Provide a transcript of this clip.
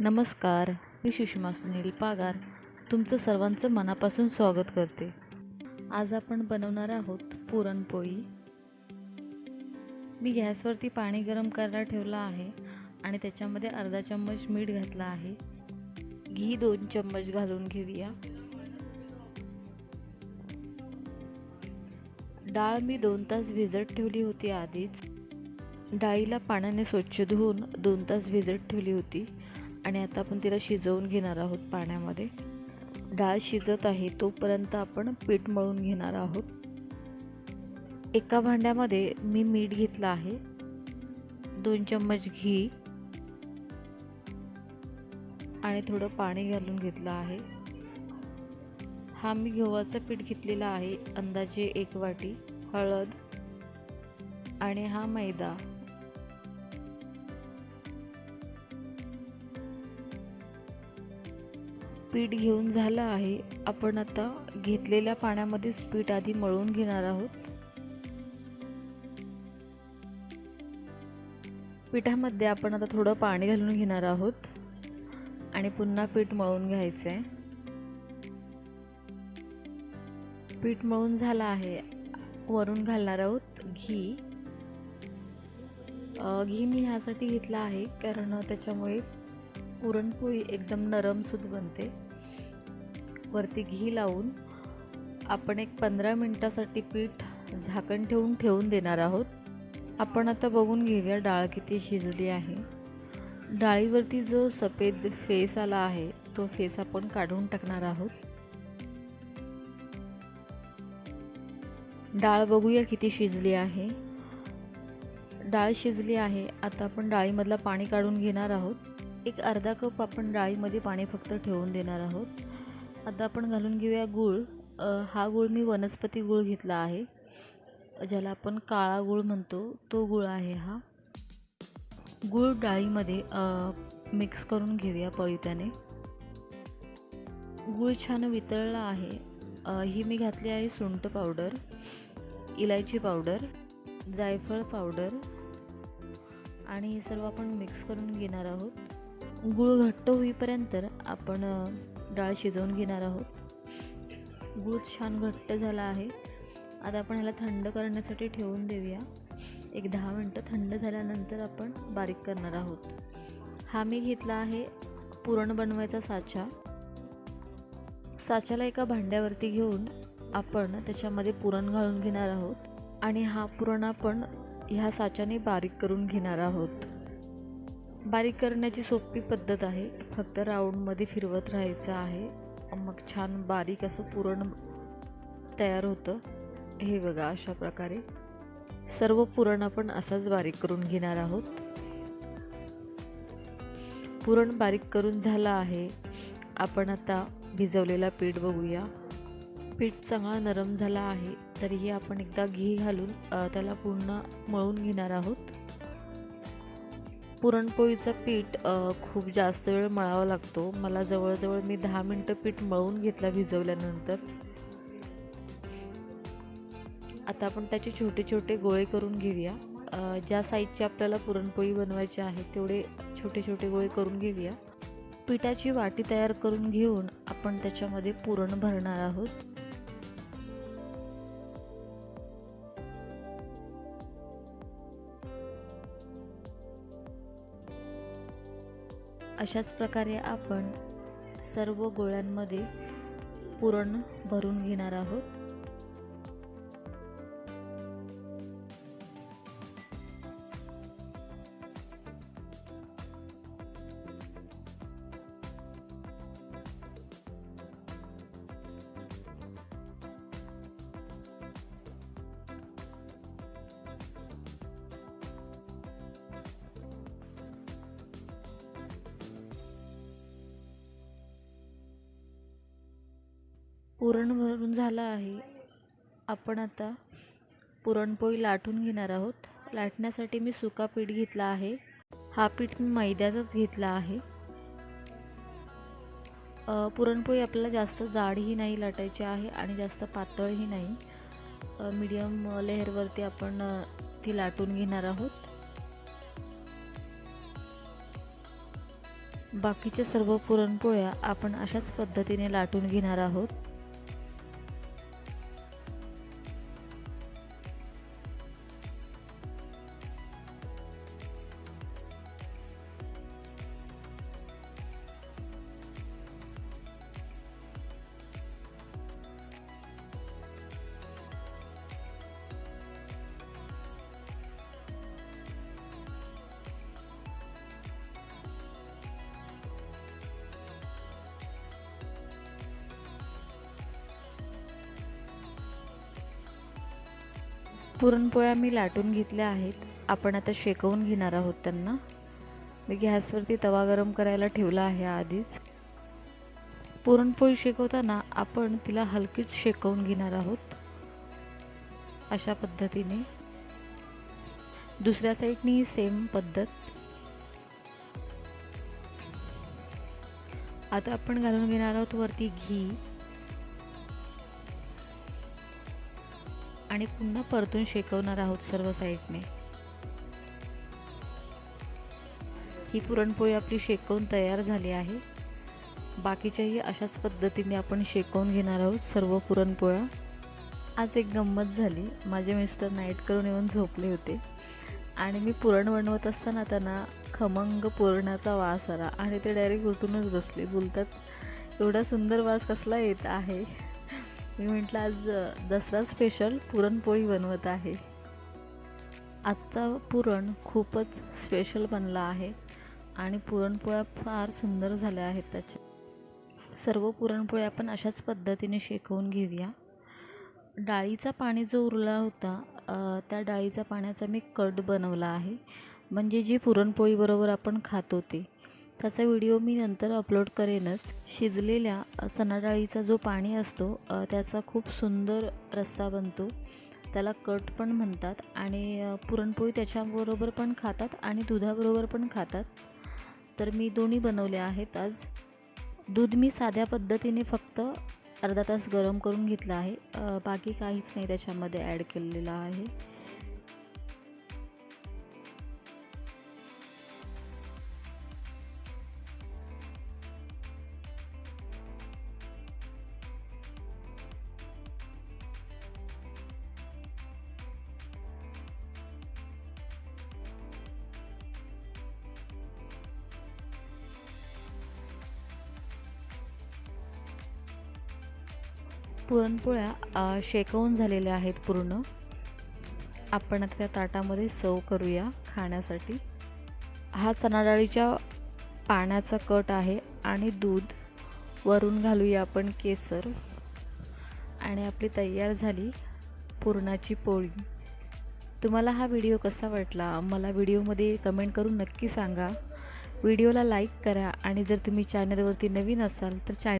नमस्कार मी सुषमा सुनील पागार तुमचं सर्वांचं मनापासून स्वागत करते. आज आपण बनवणार आहोत पुरणपोळी. मी गॅसवरती पाणी गरम करायला ठेवलं आहे आणि त्याच्यामध्ये अर्धा चम्मच मीठ घातला आहे. घी दोन चम्मच घालून घेऊया. डाळ मी दोन तास भिजत ठेवली होती आधीच. डाळीला पाण्याने स्वच्छ धुवून दोन तास भिजत ठेवली होती. आणि आता आपण तिला शिजवून घेणार आहोत पाण्यामध्ये. डाळ शिजत आहे तोपर्यंत आपण पीठ मळून घेणार आहोत. एका भांड्यामध्ये मी मीठ घेतलं आहे. दोन चम्मच घी. आणि थोडं पाणी घालून घेतलं आहे. हा मी गव्हाचं पीठ घेतलेला आहे अंदाजे एक वाटी हळद. आणि हा मैदा. पीठ घेऊन झालं आहे. आपण आता घेतलेल्या पाण्यामध्येच पीठ आधी मळून घेणार आहोत. पिठामध्ये आपण आता थोडं पाणी घालून घेणार आहोत. आणि पुन्हा पीठ मळून घ्यायचं आहे पीठ मळून झालं आहे. वरून घालणार आहोत घी. घी मी ह्यासाठी घेतला आहे. कारण त्याच्यामुळे पुरणपोळी एकदम नरमसूद बनते. वरती घी लावून आपण एक पंधरा मिनटासाठी पीठ झाकण ठेवून ठेवून देणार आहोत. आपण आता बघून घेऊया डाळ किती शिजली आहे. डाळीवरती जो सफेद फेस आला आहे तो फेस आपण काढून टाकणार आहोत. डाळ बघूया किती शिजली आहे. डाळ शिजली आहे आता आपण डाळीमधला पाणी काढून घेणार आहोत. एक अर्धा कप आपण डाळीमध्ये पाणी फक्त ठेवून देणार आहोत. आता आपण घालून घेऊया गूळ. हा गूळ मी वनस्पती गूळ घेतला आहे. ज्याला आपण काळा गूळ म्हणतो. तो गूळ आहे हा. गूळ डाळीमध्ये मिक्स करून घेऊया पळीत्याने. गूळ छान वितळला आहे. ही मी घातली आहे सुंट पावडर इलायची पावडर जायफळ पावडर आणि हे सर्व आपण मिक्स करून घेणार आहोत. गूळ घट्ट होईपर्यंत आपण डाळ शिजवून घेणार आहोत. गूळ छान घट्ट झाला आहे. आता आपण ह्याला थंड करण्यासाठी ठेवून देऊया. एक दहा मिनटं थंड झाल्यानंतर आपण बारीक करणार आहोत. हा मी घेतला आहे पुरण बनवायचा साचा. साच्याला एका भांड्यावरती घेऊन आपण त्याच्यामध्ये पुरण घालून घेणार आहोत. आणि हा पुरण आपण ह्या साच्याने बारीक करून घेणार आहोत. बारीक करण्याची सोपी पद्धत आहे. फक्त राऊंडमध्ये फिरवत राहायचं आहे. मग छान बारीक असं पुरण तयार होतं. हे बघा अशा प्रकारे. सर्व पुरण आपण असाच बारीक करून घेणार आहोत. पुरण बारीक करून झालं आहे. आपण आता भिजवलेला पीठ बघूया. पीठ चांगला नरम झाला आहे. तरीही आपण एकदा घी घालून त्याला पूर्ण मळून घेणार आहोत. पुरणपोळीचं पीठ खूप जास्त वेळ मळावा लागतो. मला जवळजवळ मी दहा मिनटं पीठ मळून घेतला भिजवल्यानंतर. आता आपण त्याचे छोटे छोटे गोळे करून घेऊया. ज्या साईजची आपल्याला पुरणपोळी बनवायची आहे तेवढे छोटे छोटे गोळे करून घेऊया. पिठाची वाटी तयार करून घेऊन आपण त्याच्यामध्ये पुरण भरणार आहोत. अशाच प्रकारे आपण सर्व गोळ्यांमध्ये पुरण भरून घेणार आहोत. पुरण भरून झालं आहे. आपण आता पुरणपोळी लाटून घेणार आहोत. लाटण्यासाठी मी सुका पीठ घेतला आहे. हा पीठ मी मैद्याचाच घेतला आहे. पुरणपोळी आपल्याला जास्त जाडही नाही लाटायची आहे आणि जास्त पातळही नाही. मीडियम लेअरवरती आपण ती लाटून घेणार आहोत. बाकीच्या सर्व पुरणपोळ्या आपण अशाच पद्धतीने लाटून घेणार आहोत. पुरणपोळ्या मी लाटून घेतल्या आहेत. आपण आता शेकवून घेणार आहोत त्यांना. मी गॅसवरती तवा गरम करायला ठेवला आहे आधीच. पुरणपोळी शेकवताना आपण तिला हलकीच शेकवून घेणार आहोत. अशा पद्धतीने. दुसऱ्या साईडनी सेम पद्धत. आता आपण घालून घेणार आहोत वरती घी. आणि पुन्हा परतून शेकवणार आहोत सर्व साईडने. ही पुरणपोळी आपली शेकवून तयार झाली आहे. बाकीच्याही अशाच पद्धतीने आपण शेकवून घेणार आहोत सर्व पुरणपोळ्या. आज एक गंमत झाली. माझे मिस्टर नाईट करून येऊन झोपले होते. आणि मी पुरण बनवत असताना त्यांना खमंग पुरणाचा वास आला आणि ते डायरेक्ट उठूनच बसले. बोलतात एवढा सुंदर वास कसला येत आहे? मी म्हटलं आज दसरा स्पेशल पुरणपोळी बनवत आहे. आजचा पुरण खूपच स्पेशल बनला आहे आणि पुरणपोळ्या फार सुंदर झाल्या आहेत त्याच्या. सर्व पुरणपोळ्या आपण अशाच पद्धतीने शेकवून घेऊया. डाळीचा पाणी जो उरला होता त्या डाळीच्या पाण्याचा मी कट बनवला आहे. म्हणजे जी पुरणपोळीबरोबर आपण खातो ते. त्याचा व्हिडिओ मी नंतर अपलोड करेनच. शिजलेल्या चणाडाळीचा जो पाणी असतो त्याचा खूप सुंदर रस्सा बनतो. त्याला कट पण म्हणतात आणि पुरणपोळी त्याच्याबरोबर पण खातात आणि दुधाबरोबर पण खातात. तर मी दोन्ही बनवले आहेत आज. दूध मी साध्या पद्धतीने फक्त अर्धा तास गरम करून घेतलं आहे. बाकी काहीच नाही त्याच्यामध्ये ॲड केलेलं आहे. पुरणपोळ्या शेकवून झालेल्या आहेत पूर्ण. आपण आता त्या ताटामध्ये सर्व करूया खाण्यासाठी. हा चणाडाळीच्या पाण्याचा कट आहे आणि दूध वरून घालूया आपण केसर. आणि आपली तयार झाली पुरणाची पोळी. तुम्हाला हा व्हिडिओ कसा वाटला? मला व्हिडिओमध्ये कमेंट करून नक्की सांगा. व्हिडिओला लाईक करा आणि जर तुम्ही चॅनलवरती नवीन असाल तर चॅनल